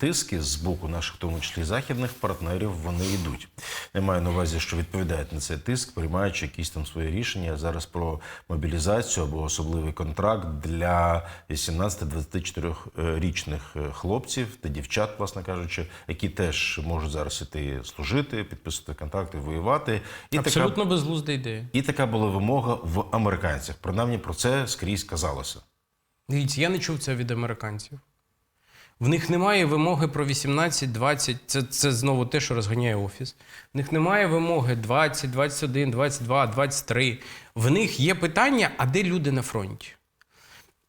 тиски з боку наших, в тому числі західних партнерів, вони йдуть. Я маю на увазі, що відповідають на цей тиск, приймаючи якісь там свої рішення зараз про мобілізацію або особливий контракт для 18-24-річних е, хлопців та дівчат, власне кажучи, які теж можуть зараз іти служити, підписувати контракти, воювати. І Абсолютно безглузда ідея. і така була вимога в американцях. Принаймні про це скрізь казалося. Дивіться, я не чув це від американців. В них немає вимоги про 18, 20. Це, це знову те, що розганяє офіс. В них немає вимоги 20, 21, 22, 23. В них є питання, а де люди на фронті?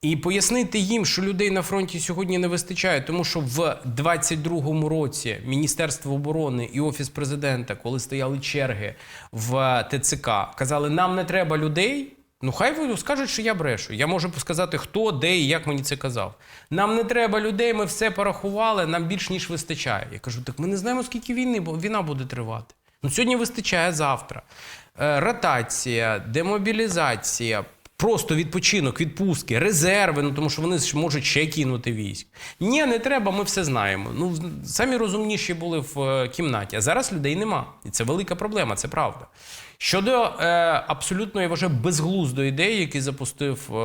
І пояснити їм, що людей на фронті сьогодні не вистачає, тому що в 22-му році Міністерство оборони і Офіс президента, коли стояли черги в ТЦК, казали, нам не треба людей. Ну, хай скажуть, що я брешу. Я можу сказати, хто, де і як мені це казав. Нам не треба людей, ми все порахували, нам більш ніж вистачає. Я кажу, так ми не знаємо, скільки війни, бо війна буде тривати. Ну, сьогодні вистачає завтра. Е, ротація, демобілізація, просто відпочинок, відпустки, резерви, ну тому що вони ж можуть ще кинути військ. Ні, не треба, ми все знаємо. Ну, самі розумніші були в е, кімнаті, а зараз людей нема. І це велика проблема, це правда. Щодо е, абсолютно, я вважаю, безглуздої ідеї, який запустив е,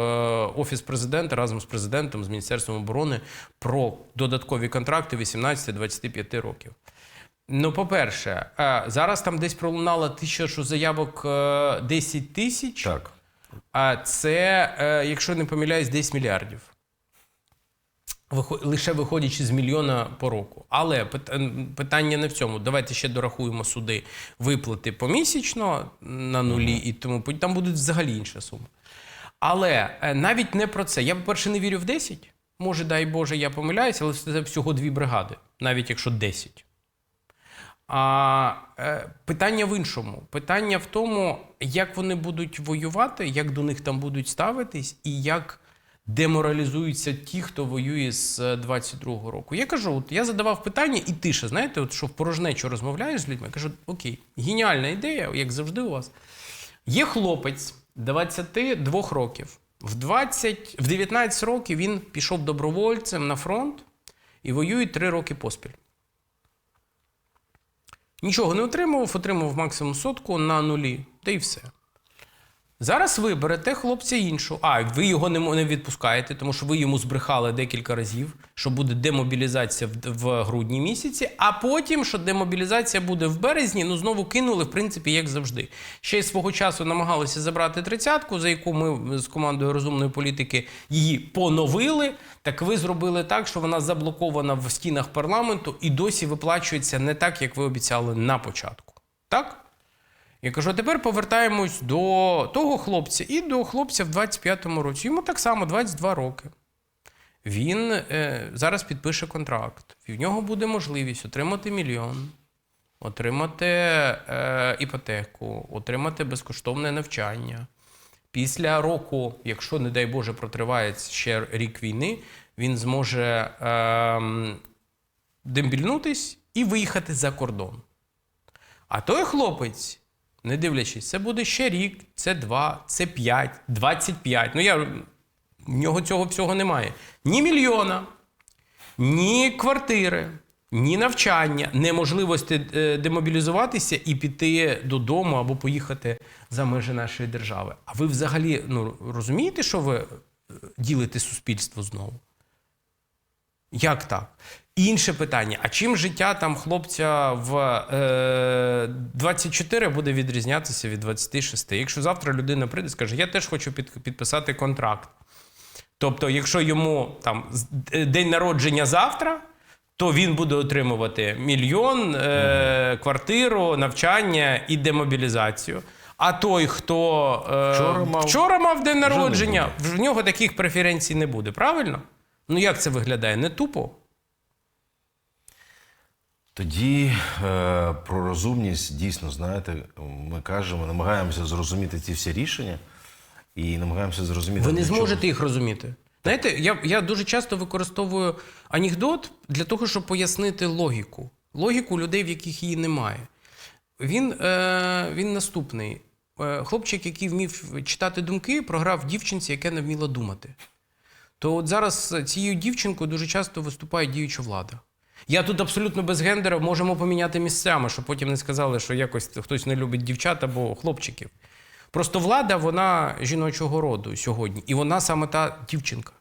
Офіс президента разом з президентом, з Міністерством оборони про додаткові контракти 18-25 років. Ну, по-перше, е, зараз там десь пролунало тисяча заявок е, 10 тисяч. Так. А це, е, якщо не помиляюсь, 10 мільярдів. Лише виходячи з мільйона по року. Але питання не в цьому. Давайте ще дорахуємо суди виплати помісячно на нулі, і тому там буде взагалі інша сума. Але е, навіть не про це. Я, по-перше, не вірю в 10. Може, дай Боже, я помиляюся, але це всього дві бригади, навіть якщо 10. А е, питання в іншому. Питання в тому, як вони будуть воювати, як до них там будуть ставитись, і як деморалізуються ті, хто воює з 22-го року. Я кажу, от я задавав питання, і тиша, знаєте, от що в порожнечу розмовляєш з людьми, я кажу, окей, геніальна ідея, як завжди у вас. Є хлопець 22 років. В 20, в 19 років він пішов добровольцем на фронт і воює 3 роки поспіль. Нічого не отримував, отримав максимум сотку на нулі, та й все. Зараз ви берете хлопця іншого. А, ви його не, відпускаєте, тому що ви йому збрехали декілька разів, що буде демобілізація в грудні місяці, а потім, що демобілізація буде в березні, ну знову кинули, в принципі, як завжди. Ще й свого часу намагалися забрати тридцятку, за яку ми з командою розумної політики її поновили. Так ви зробили так, що вона заблокована в стінах парламенту і досі виплачується не так, як ви обіцяли на початку. Так? Я кажу, а тепер повертаємось до того хлопця і до хлопця в 25-му році. Йому так само 22 роки. Він е, зараз підпише контракт. І в нього буде можливість отримати мільйон, отримати е, іпотеку, отримати безкоштовне навчання. Після року, якщо, не дай Боже, протриває ще рік війни, він зможе е, дембільнутись і виїхати за кордон. А той хлопець, не дивлячись, це буде ще рік, це два, це п'ять, двадцять п'ять. Ну я в нього цього всього немає. Ні мільйона, ні квартири, ні навчання, неможливості е, демобілізуватися і піти додому або поїхати за межі нашої держави. А ви взагалі ну, розумієте, що ви е, ділите суспільство знову? Як так? Інше питання: а чим життя там хлопця в е, 24 буде відрізнятися від 26? Якщо завтра людина прийде і скаже, я теж хочу під, підписати контракт. Тобто, якщо йому там е, день народження завтра, то він буде отримувати мільйон, е, квартиру, навчання і демобілізацію. А той, хто е, Вчора мав- вчора мав день народження, в нього таких преференцій не буде. Правильно? Ну як це виглядає? Не тупо. Тоді е, про розумність дійсно, знаєте, ми кажемо, намагаємося зрозуміти ці всі рішення і намагаємося зрозуміти. Ви не зможете їх розуміти. Знаєте, я, я дуже часто використовую анекдот для того, щоб пояснити логіку. Логіку людей, в яких її немає. Він, е, він наступний. Е, хлопчик, який вмів читати думки, програв дівчинці, яка не вміла думати. То от зараз цією дівчинкою дуже часто виступає діюча влада. Я тут абсолютно без гендера можемо поміняти місцями, щоб потім не сказали, що якось хтось не любить дівчат або хлопчиків. Просто влада, вона жіночого роду сьогодні, і вона саме та дівчинка.